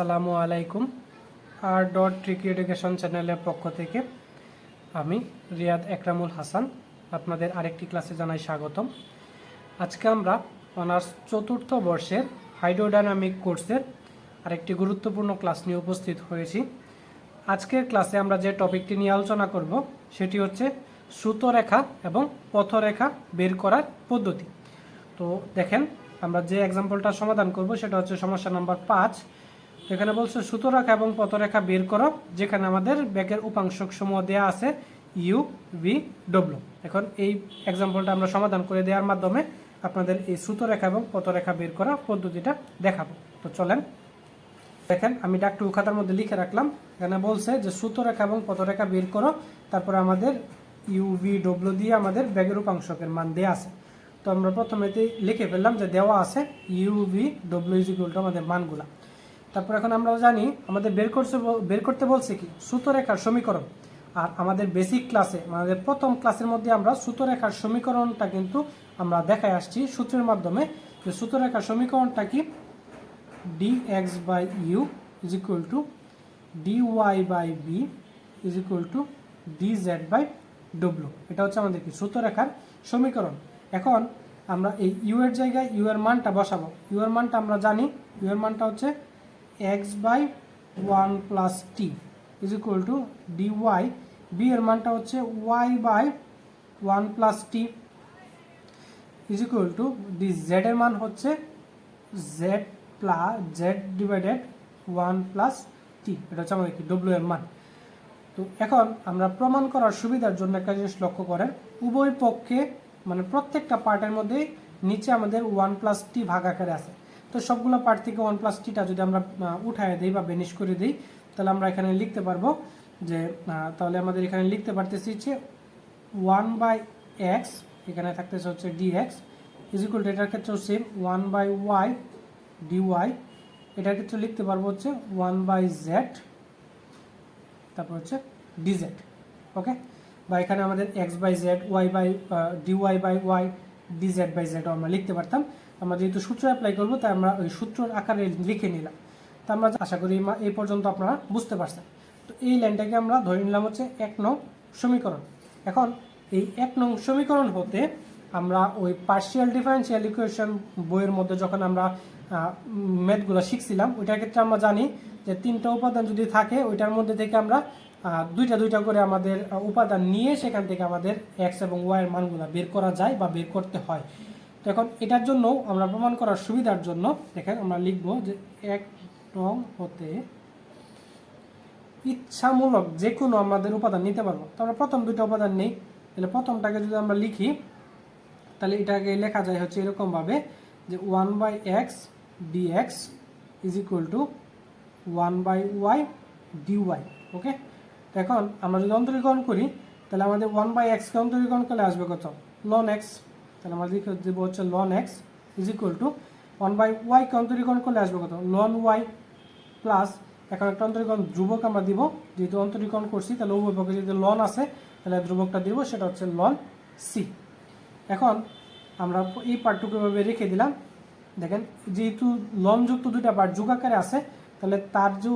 আসসালামু আলাইকুম। R dot tricky education চ্যানেলের পক্ষ থেকে আমি রিয়াদ একরামুল হাসান আপনাদের আরেকটি ক্লাসে জানাই স্বাগতম। আজকে আমরা অনার্স চতুর্থ বর্ষের হাইড্রোডাইনামিক কোর্সের আরেকটি গুরুত্বপূর্ণ ক্লাস নিয়ে উপস্থিত হয়েছি। আজকের ক্লাসে আমরা যে টপিকটি নিয়ে আলোচনা করব, সেটি হচ্ছে সুতোরেখা এবং পথরেখা বের করার পদ্ধতি। তো দেখেন, আমরা যে এক্সাম্পলটা সমাধান করব, সেটা হচ্ছে সমস্যা নাম্বার পাঁচ। এখানে বলছে সুতোরেখা এবং পথরেখা বের করো, যেখানে আমাদের ব্যাগের উপাংশক সমূহ দেওয়া আছে ইউ ভি ডব্লু এখন এই এক্সাম্পলটা আমরা সমাধান করে দেওয়ার মাধ্যমে আপনাদের এই সুতোরেখা এবং পথরেখা বের করা পদ্ধতিটা দেখাবো। তো চলেন, দেখেন, আমি ডাকটু খাতার মধ্যে লিখে রাখলাম। এখানে বলছে যে সুতোরেখা এবং পথরেখা বের করো, তারপরে আমাদের ইউভি ডব্লু দিয়ে আমাদের ব্যাগের উপাংশকের মান দেওয়া আছে। তো আমরা প্রথমেতেই লিখে ফেললাম যে, দেওয়া আছে ইউভি ডব্লু ইজ আমাদের মানগুলা। তারপর এখন আমরা জানি, আমাদের বের করছে বের করতে বলছে কি? সুতোরেখার সমীকরণ। আর আমাদের বেসিক ক্লাসে আমাদের প্রথম ক্লাসের মধ্যে আমরা সুতোরেখার সমীকরণটা কিন্তু আমরা দেখায় আসছি সূত্রের মাধ্যমে। যে সুতোরেখার সমীকরণটা কি? D x by u is u to d y by v is is to d z by w এটা হচ্ছে আমাদের কি? সূত্ররেখার সমীকরণ। এখন আমরা এই ইউ এর জায়গায় ইউ এর মানটা বসাবো। ইউ এর মানটা আমরা জানি। u এর মানটা হচ্ছে x by 1 plus t is equal to dy, b এর মানটা হচ্ছে y by 1 plus t is equal to the z এর মান হচ্ছে z plus z divided one plus t এটা হচ্ছে আমাদের কি? ডব্লিউ এর মান। তো এখন আমরা প্রমাণ করার সুবিধার জন্য একটা জিনিস লক্ষ্য করেন। উভয় পক্ষে মানে প্রত্যেকটা পার্টের মধ্যে নিচে আমাদের ওয়ান প্লাস টি ভাগ আকারে আছে। তো সবগুলো পার্ট থেকে ওয়ান প্লাস টিটা যদি আমরা উঠায় দিই বা বেনিশ করে দিই, তাহলে আমরা এখানে লিখতে পারব যে তাহলে আমাদের এখানে লিখতে পারতেছি হচ্ছে ওয়ান বাই এক্স এখানে থাকতেছে হচ্ছে d x is equal to এটার ক্ষেত্রেও same one by y d y এটার ক্ষেত্রে লিখতে পারব হচ্ছে ওয়ান বাই জেড তারপর হচ্ছে ডিজেড ওকে বা এখানে আমাদের x by z y by d y by y d z by জেডও আমরা লিখতে পারতাম। আমরা যেহেতু সূত্র অ্যাপ্লাই করব, তাই আমরা ওই সূত্রর আকারে লিখে নিলাম। তা আমরা আশা করি এই পর্যন্ত আপনারা বুঝতে পারছেন। তো এই লাইনটাকে আমরা ধরে নিলাম হচ্ছে এক নং সমীকরণ। এখন এই এক নং সমীকরণ হতে আমরা ওই পার্শিয়াল ডিফারেন্সিয়াল ইকুয়েশন বইয়ের মধ্যে যখন আমরা ম্যাথগুলো শিখছিলাম, ওইটার ক্ষেত্রে আমরা জানি যে তিনটা উপাদান যদি থাকে, ওইটার মধ্যে থেকে আমরা দুইটা দুইটা করে আমাদের উপাদান নিয়ে সেখান থেকে আমাদের এক্স এবং ওয়াই এর মানগুলো বের করা যায় বা বের করতে হয়। এখন এটার জন্য আমরা প্রমাণ করার সুবিধার জন্য দেখেন আমরা লিখব যে এক নং হতে ইচ্ছামূলক যে কোনো আমাদের উপাদান নিতে পারব। তো আমরা প্রথম দুটো উপাদান নেই। তাহলে প্রথমটাকে যদি আমরা লিখি, তাহলে এটাকে লেখা যায় হচ্ছে এরকমভাবে যে one by x d x is equal to one by y d y, okay? এখন আমরা যদি অন্তরীকরণ করি, তাহলে আমাদের ওয়ান বাই এক্সকে অন্তরীকরণ করলে আসবে কত? Ln x. তাহলে আমরা লিখে দেবো হচ্ছে ln x is equal to one by ওয়াইকে অন্তরীকরণ করলে আসবে কত? লন ওয়াই প্লাস এখন একটা অন্তরীকরণ ধ্রুবক আমরা দিব। যেহেতু অন্তরীকরণ করছি, তাহলে উভয় পক্ষে যদি লন আছে, তাহলে ধ্রুবকটা দিব, সেটা হচ্ছে লন সি এখন আমরা এই পার্টটুকু এভাবে রেখে দিলাম। দেখেন, যেহেতু লনযুক্ত দুইটা পার্ট যুগাকারে আছে, তাহলে তার যে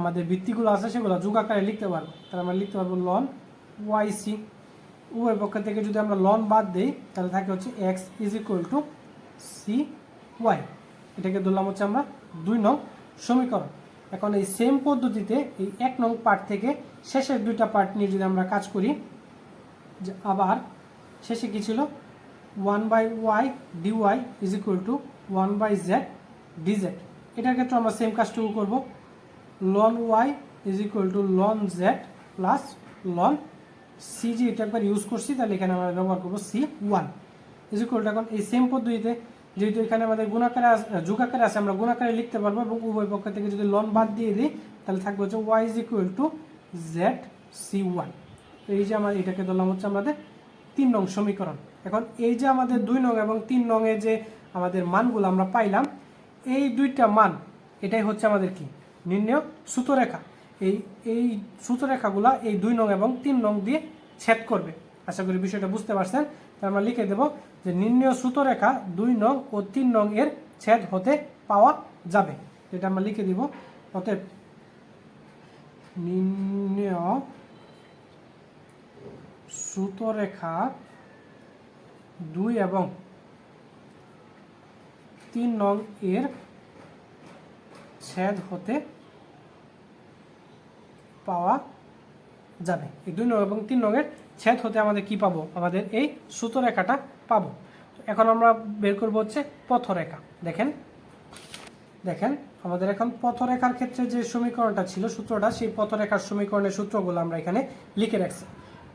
আমাদের ভিত্তিগুলো আছে, সেগুলো যুগাকারে লিখতে পারব। তাহলে আমরা লিখতে পারব লন ওয়াই সি উভয় পক্ষ থেকে যদি আমরা লন বাদ দিই, তাহলে থাকে হচ্ছে x is equal to c y এটাকে ধরলাম হচ্ছে আমরা দুই নং সমীকরণ। এখন এই সেম পদ্ধতিতে এই এক নং পার্ট থেকে শেষের দুইটা পার্ট নিয়ে যদি আমরা কাজ করি, যে আবার শেষে কি ছিল? One by y d y is equal to one by z d z এটার ক্ষেত্রে আমরা সেম কাজটুকু করব। Ln y is equal to ln z plus ln c এটা একবার ইউজ করছি, তাহলে এখানে আমরা ব্যবহার করব সি ওয়ান ইজ ইকুয়াল এখন এই সেম পদ্ধতিতে যেহেতু এখানে আমাদের গুণাকারে যুগাকারে আছে, আমরা গুণাকারে লিখতে পারব এবং উভয় পক্ষ থেকে যদি লন বাদ দিয়ে দিই, তাহলে থাকবে হচ্ছে y is equal to z c one এই যে আমার এটাকে ধরলাম হচ্ছে আমাদের তিন নং সমীকরণ। এখন এই যে আমাদের দুই নং এবং তিন নংয়ে যে আমাদের মানগুলো আমরা পাইলাম, এই দুইটা মান, এটাই হচ্ছে আমাদের কি? নির্ণয় সুতোরেখা এই এই সুতোরেখাগুলা এই দুই নং এবং তিন নং দিয়ে ছেদ করবে। আশা করি বিষয়টা বুঝতে পারছেন। তাহলে আমরা লিখে দেব যে নির্ণয় সুতোরেখা দুই নং ও তিন নং এর ছেদ হতে পাওয়া যাবে। এটা আমরা লিখে দিব। অতএব নির্ণয় সুতরেখা দুই এবং তিন নং এর ছেদ হতে পাওয়া যাবে। এই দুই নং এবং তিন নঙের ছেদ হতে আমাদের কি পাবো? আমাদের এই সুতরেখাটা পাবো। এখন আমরা বের করব হচ্ছে পথরেখা। দেখেন দেখেন, আমাদের এখন পথরেখার ক্ষেত্রে যে সমীকরণটা ছিল, সূত্রটা, সেই পথরেখার সমীকরণের সূত্রগুলো আমরা এখানে লিখে রাখছি।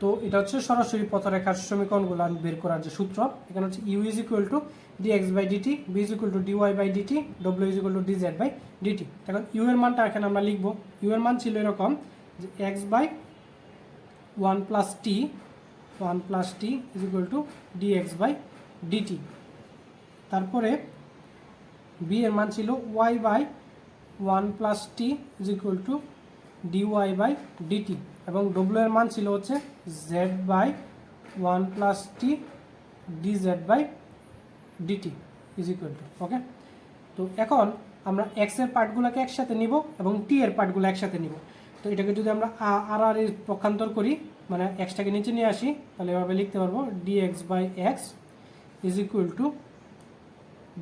তো এটা হচ্ছে সরাসরি পথরেখার সমীকরণগুলো বের করার যে সূত্র, এখানে হচ্ছে u is equal to d x by d t v is equal to d y by d t W is equal to d z by d t এখন ইউ এর মানটা এখানে আমরা লিখব। ইউ এর মান ছিল এরকম যে x by one plus t one plus t is equal to d x by d t তারপরে বি এর মান ছিল y by one plus t is equal to d y by d t এবং ডব্লিউ এর মান ছিল হচ্ছে z by one plus t d z by d t is equal to okay তো এখন আমরা এক্সের পার্টগুলোকে একসাথে নিব এবং টি এর পার্টগুলো একসাথে নিব। তো এটাকে যদি আমরা আর আর এর পক্ষান্তর করি মানে এক্সটাকে নিচে নিয়ে আসি, তাহলে এভাবে লিখতে পারব d x by x is equal to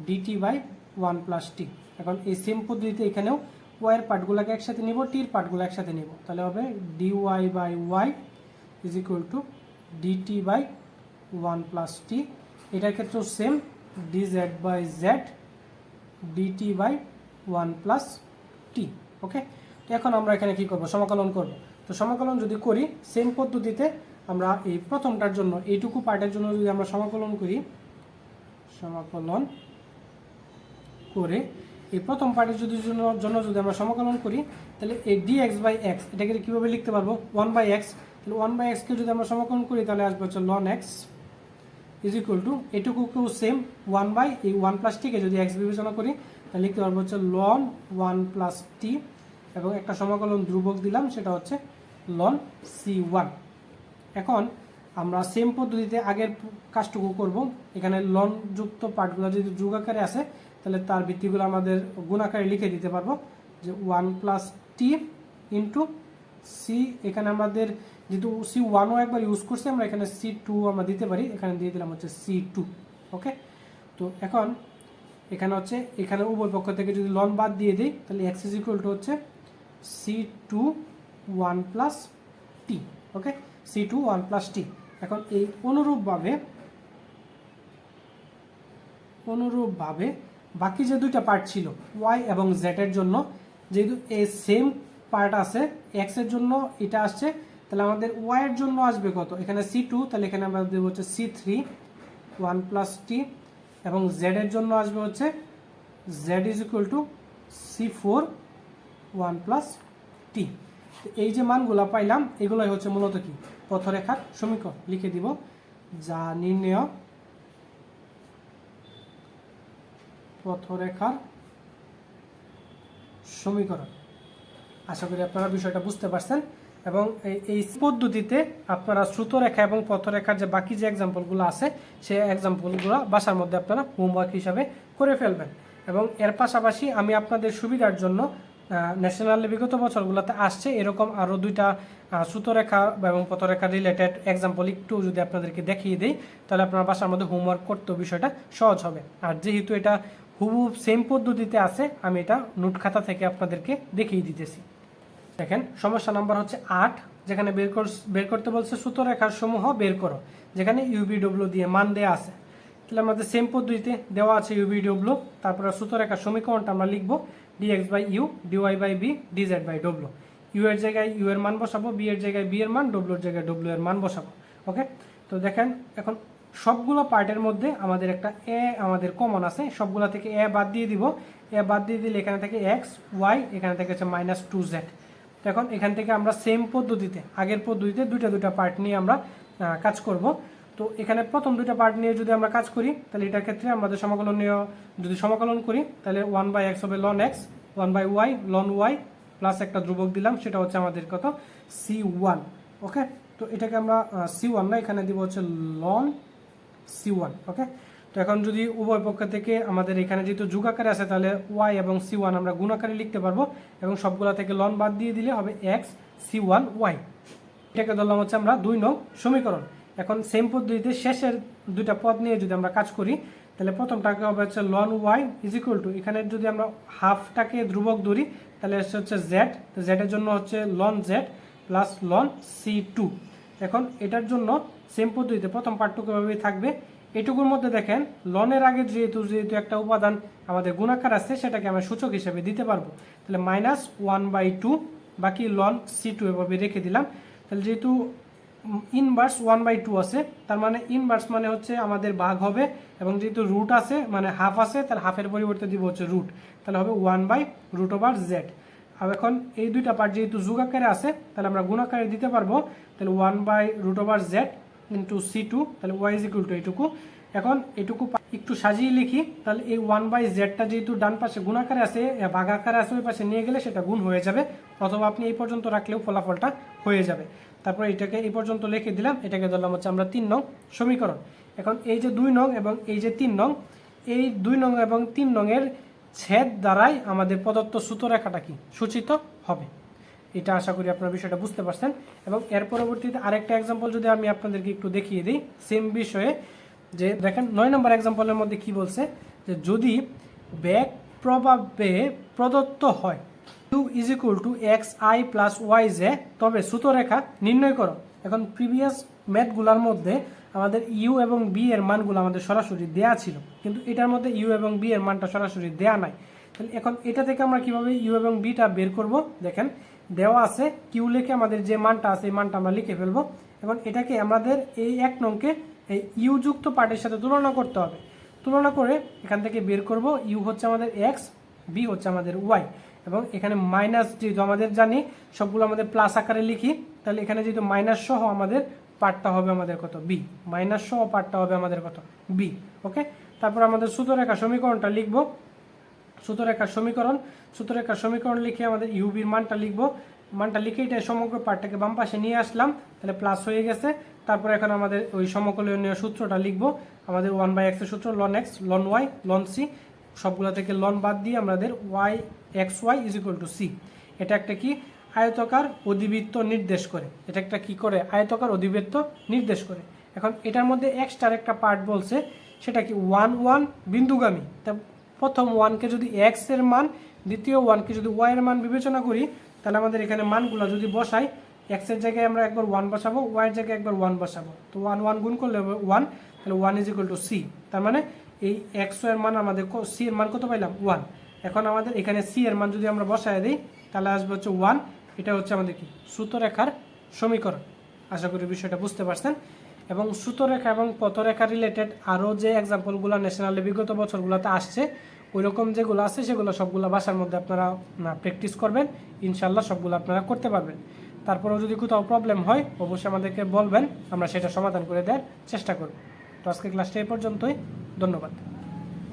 d t by one plus t এখন এই সেম পদ্ধতিতে এখানেও ওয়াইয়ের পার্টগুলোকে একসাথে নিব টির পার্টগুলো একসাথে নিব। তাহলে হবে d y by y is equal to d t by one plus t এটার ক্ষেত্রেও same d z by z d t by one plus t okay এখন আমরা এখানে কি করব? সমাকলন করব। তো সমাকলন যদি করি সেম পদ্ধতিতে আমরা এই প্রথমটার জন্য, এইটুকু পার্টের জন্য যদি আমরা সমাকলন করি, সমাকলন করে এই প্রথম পার্টের যদি জন্য যদি আমরা সমাকলন করি, তাহলে এই ডি এক্স বাই এক্স এটাকে কীভাবে লিখতে পারব? ওয়ান বাই এক্স তাহলে ওয়ান বাই এক্সকে যদি আমরা সমাকলন করি, তাহলে আসবে হচ্ছে loan x is equal to এটুকুকেও সেম ওয়ান বাই এই ওয়ান প্লাস টিকে যদি এক্স বিবেচনা করি, তাহলে লিখতে পারব হচ্ছে লন ওয়ান প্লাস টি এবং একটা সমাকলন ধ্রুবক দিলাম, সেটা হচ্ছে লন সি ওয়ান এখন আমরা সেম পদ্ধতিতে আগের কাজটুকু করব। এখানে লন যুক্ত পার্টগুলো যদি যুগ আকারে আসে তাহলে তার ভিত্তিগুলো আমাদের গুণ আকারে লিখে দিতে পারব যে one plus t into c এখানে আমাদের যেহেতু সি ওয়ানও একবার ইউজ করছি, আমরা এখানে সি টু আমরা দিতে পারি। এখানে দিয়ে দিলাম হচ্ছে সি টু ওকে তো এখন এখানে হচ্ছে, এখানে উভয় পক্ষ থেকে যদি লন বাদ দিয়ে দিই, তাহলে এক্স ইজ ইকুয়াল টু হচ্ছে c two one plus t okay c two one plus t এখন এই অনুরূপভাবে অনুরূপভাবে বাকি যে দুইটা পার্ট ছিল ওয়াই এবং জেডের জন্য, যেহেতু এই সেম পার্ট আছে এক্সের জন্য এটা আসছে, তাহলে আমাদের ওয়াই এর জন্য আসবে কত? এখানে সি টু তাহলে এখানে আমরা দেবো হচ্ছে c three one plus t এবং জেড এর জন্য আসবে হচ্ছে z is equal to c four one plus t এই যে মানগুলো পাইলাম, এগুলোই হচ্ছে মূলত কি? পথরেখার সমীকরণ। লিখে দিব, যা নির্ণয় পথরেখার সমীকরণ। আশা করি আপনারা বিষয়টা বুঝতে পারছেন। এবং এই- পদ্ধতিতে আপনারা শ্রুতরেখা এবং পথরেখার যে বাকি যে এক্সাম্পলগুলো আছে, সেই এক্সাম্পলগুলো বাসার মধ্যে আপনারা হোমওয়ার্ক হিসাবে করে ফেলবেন। এবং এর পাশাপাশি আমি আপনাদের সুবিধার জন্য ন্যাশনাল বিগত বছরগুলোতে আসছে। এরকম আরও দুইটা শ্রুতরেখা এবং পথরেখা রিলেটেড এক্সাম্পল একটু যদি আপনাদেরকে দেখিয়ে দিই, তাহলে আপনার বাসার মধ্যে হোমওয়ার্ক করতেও বিষয়টা সহজ হবে। আর যেহেতু এটা হুবহু সেম পদ্ধতিতে আছে, আমি এটা নোট খাতা থেকে আপনাদেরকে দেখিয়ে দিতেছি। দেখেন, সমস্যা নাম্বার হচ্ছে আট, যেখানে বের বের করতে বলছে সুতরেখার সমূহ বের করো। যেখানে ইউবিডব্লিউ দিয়ে মান দেওয়া আছে। তাহলে আমাদের সেম পদ্ধতিতে দেওয়া আছে ইউবিডব্লিউ তারপরে সুতরেখার সমীকরণটা আমরা লিখব। D x by u d y by b d z by W u এর জায়গায় ইউ এর মান বসাবো বি এর জায়গায় বি এর মান ডব্লিউ এর জায়গায় ডব্লিউ এর মান বসাবো। ওকে তো দেখেন, এখন সবগুলো পার্টের মধ্যে আমাদের একটা এ আমাদের কমন আছে। সবগুলো থেকে এ বাদ দিয়ে দিব। এ বাদ দিয়ে দিলে এখানে থেকে এক্স ওয়াই এখানে থেকে হচ্ছে মাইনাস টু জেড এখন এখান থেকে আমরা সেম পদ্ধতিতে, আগের পদ্ধতিতে দুইটা দুইটা পার্ট নিয়ে আমরা কাজ করব। তো এখানে প্রথম দুইটা পার্ট নিয়ে যদি আমরা কাজ করি, তাহলে এটার ক্ষেত্রে আমাদের সমাকলনীয় যদি সমাকলন করি, তাহলে ওয়ান বাই এক্স হবে loan x one by Y loan Y plus একটা ধ্রুবক দিলাম, সেটা হচ্ছে আমাদের কত? সি ওয়ান ওকে তো এটাকে আমরা সি ওয়ান না, এখানে দিব হচ্ছে লন সি ওয়ান ওকে তো এখন যদি উভয় পক্ষ থেকে আমাদের এখানে যেহেতু যুগাকারে আছে, তাহলে ওয়াই এবং সি ওয়ান আমরা গুণাকারে লিখতে পারব, এবং সবগুলা থেকে লন বাদ দিয়ে দিলে হবে এক্স সি ওয়ান ওয়াই এটাকে ধরলাম হচ্ছে আমরা দুই নং সমীকরণ। এখন সেম পদ্ধতিতে শেষের দুইটা পদ নিয়ে যদি আমরা কাজ করি, তাহলে প্রথমটাকে হবে হচ্ছে ln y is equal to এখানে যদি আমরা হাফটাকে ধ্রুবক ধরি, তাহলে হচ্ছে হচ্ছে জেড তো জেডের জন্য হচ্ছে ln z plus ln c two এখন এটার জন্য সেম পদ্ধতিতে প্রথম পার্টটুকু এভাবেই থাকবে। এটুকুর মধ্যে দেখেন লনের আগে যেহেতু যেহেতু একটা উপাদান, আমাদের গুণাকার আছে, সেটাকে আমরা সূচক হিসেবে দিতে পারব। তাহলে মাইনাস ওয়ান বাই টু বাকি লন সি টু এভাবে রেখে দিলাম। তাহলে যেহেতু ইনভার্স ওয়ান বাই টু আছে, তার মানে ইনভার্স মানে হচ্ছে আমাদের ভাগ হবে এবং যেহেতু রুট আছে মানে হাফ আছে, তার হাফের পরিবর্তে দিব হচ্ছে রুট তাহলে হবে one by root over z আর এখন এই দুইটা পার্ট যেহেতু যুগ আকারে আছে, তাহলে আমরা গুণ আকারে দিতে পারব, তাহলে one by root over z into c two তাহলে ওয়াই ইজ ইকুয়াল টু এইটুকু। এখন এটুকু একটু সাজিয়ে লিখি, তাহলে এই ওয়ান বাই জেডটা যেহেতু ডান পাশে গুণ আকারে আছে ভাগ আকারে আছে ওই পাশে নিয়ে গেলে সেটা গুণ হয়ে যাবে, অথবা আপনি এই পর্যন্ত রাখলেও ফলাফলটা হয়ে যাবে। তারপর এটাকে এই পর্যন্ত লিখে দিলাম, এটাকে ধরলাম হচ্ছে আমরা তিন নং সমীকরণ। এখন এই যে দুই নং এবং এই যে তিন নং, এই দুই নং এবং তিন নংয়ের ছেদ দ্বারাই আমাদের প্রদত্ত সূত্ররেখাটা কি? সূচিত হবে। এটা আশা করি আপনারা বিষয়টা বুঝতে পারছেন। এবং এর পরবর্তীতে আরেকটা এক্সাম্পল যদি আমি আপনাদেরকে একটু দেখিয়ে দিই সেম বিষয়ে, যে দেখেন নয় নম্বর এক্সাম্পলের মধ্যে কি বলছে? যে যদি ব্যাক প্রভাবে প্রদত্ত হয় u is equal to x i plus y j তবে সূত্ররেখা নির্ণয় করো। এখন প্রিভিয়াস ম্যাথগুলোর মধ্যে আমাদের ইউ এবং বি এর মানগুলো আমাদের সরাসরি দেয়া ছিল। কিন্তু এটার মধ্যে ইউ এবং বি এর মানটা সরাসরি দেয়া নাই। তাহলে এখন এটা থেকে আমরা কীভাবে ইউ এবং বিটা বের করব? দেখেন, দেওয়া আছে কিউ লিখে আমাদের যে মানটা আছে, এই মানটা আমরা লিখে ফেলব। এখন এটাকে আমাদের এই এক নংকে এই ইউ যুক্ত পার্টের সাথে তুলনা করতে হবে। তুলনা করে এখান থেকে বের করব। ইউ হচ্ছে আমাদের এক্স বি হচ্ছে আমাদের ওয়াই এবং এখানে মাইনাস যেহেতু আমাদের জানি, সবগুলো আমাদের প্লাস আকারে লিখি, তাহলে এখানে যেহেতু মাইনাস সহ আমাদের পার্টটা হবে আমাদের কত? বি মাইনাস সহ পার্টটা হবে আমাদের কত? বি ওকে তারপর আমাদের সূত্ররেখা সমীকরণটা লিখব। সূত্ররেখার সমীকরণ সূত্ররেখার সমীকরণ লিখে আমাদের ইউবির মানটা লিখব। মানটা লিখে এটা সমগ্র পার্টটাকে বাম পাশে নিয়ে আসলাম, তাহলে প্লাস হয়ে গেছে। তারপর এখন আমাদের ওই সমকলনীয় সূত্রটা লিখব। আমাদের ওয়ান বাই এক্সের সূত্র loan x loan y loan c সবগুলো থেকে লন বাদ দিয়ে আমাদের y x y is equal to c এটা একটা কি? আয়তকার অধিবৃত্ত নির্দেশ করে। এটা একটা কি করে? আয়তকার অধিবৃত্ত নির্দেশ করে। এখন এটার মধ্যে এক্সট্রার একটা পার্ট বলছে, সেটা কি? ওয়ান ওয়ান বিন্দুগামী। তা প্রথম ওয়ানকে যদি এক্সের মান, দ্বিতীয় ওয়ানকে যদি ওয়াই এর মান বিবেচনা করি, তাহলে আমাদের এখানে মানগুলো যদি বসাই এক্সের জায়গায় আমরা একবার ওয়ান বসাবো ওয়াই এর জায়গায় একবার ওয়ান বসাবো। তো ওয়ান ওয়ান গুণ করলে ওয়ান তাহলে one is equal to c তার মানে এই এক্সের মান আমাদের সি এর মান কত পাইলাম? ওয়ান এখন আমাদের এখানে সি এর মান যদি আমরা বসায় দিই, তাহলে আসবে হচ্ছে ওয়ান এটা হচ্ছে আমাদের কি? সূত্ররেখার সমীকরণ। আশা করি বিষয়টা বুঝতে পারছেন। এবং সুতরেখা এবং পথরেখা রিলেটেড আরও যে এক্সাম্পলগুলো ন্যাশনালে বিগত বছরগুলোতে আসছে ওই রকম যেগুলো আছে, সেগুলো সবগুলো বাসার মধ্যে আপনারা প্র্যাকটিস করবেন। ইনশাল্লাহ সবগুলো আপনারা করতে পারবেন। তারপরেও যদি কোথাও প্রবলেম হয়, অবশ্যই আমাদেরকে বলবেন। আমরা সেটা সমাধান করে দেওয়ার চেষ্টা করব। তো আজকে ক্লাসটা এই পর্যন্তই। ধন্যবাদ।